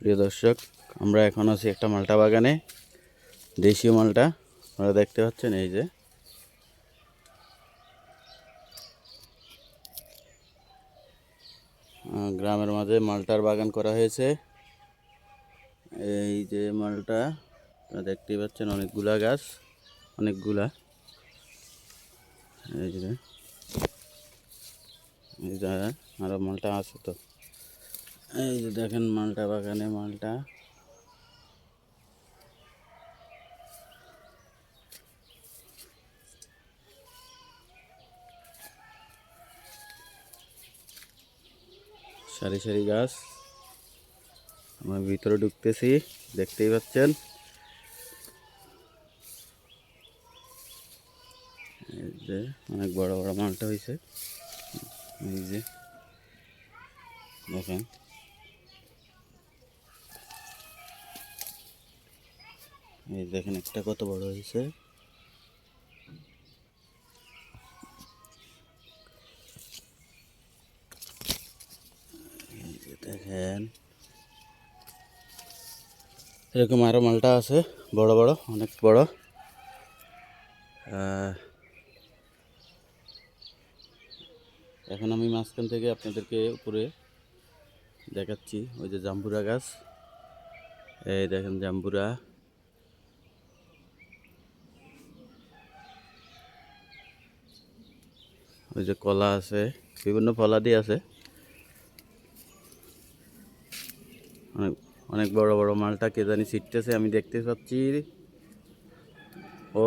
প্রিয় দর্শক, আমরা এখন আছি একটা মালটা বাগানে, দেশীয় মালটা। আপনারা দেখতে পাচ্ছেন এই যে। গ্রামের মাঝে মালটার বাগান করা হয়েছে। এই যে মালটা, আপনারা দেখতেই পাচ্ছেন অনেকগুলা গাছ, অনেকগুলা। এই যে আরও মালটা আছে তো। এই যে দেখেন মালটা, বাগানে মালটা। সারি সারি গাছ। আমরা ভিতরে ঢুকতেছি, দেখতেই পাচ্ছেন? এই যে অনেক বড় বড় মালটা হয়েছে এই যে, দেখেন। এই দেখেন একটা কত বড় হয়েছে। দেখেন। এরকম আরও মালটা আছে, বড় বড়, অনেক বড়। এখন আমি মাঝখান থেকে আপনাদেরকে উপরে দেখাচ্ছি, ওই যে জাম্বুরা গাছ। এই দেখেন জাম্বুরা। ওই যে কলা আছে, বিভিন্ন ফলাদি আছে। অনেক অনেক বড় বড় মালটা কে জানি ছিটতেছে, আমি দেখতে পাচ্ছি। ও